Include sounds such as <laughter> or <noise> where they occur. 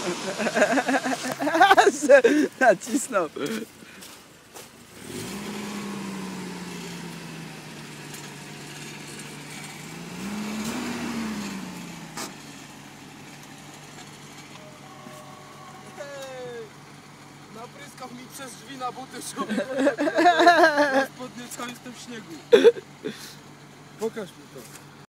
<laughs> nacisnął. Hej! Napryskał mi przez drzwi na buty człowiek. <laughs> Spodnie jestem w śniegu. Pokaż mi to.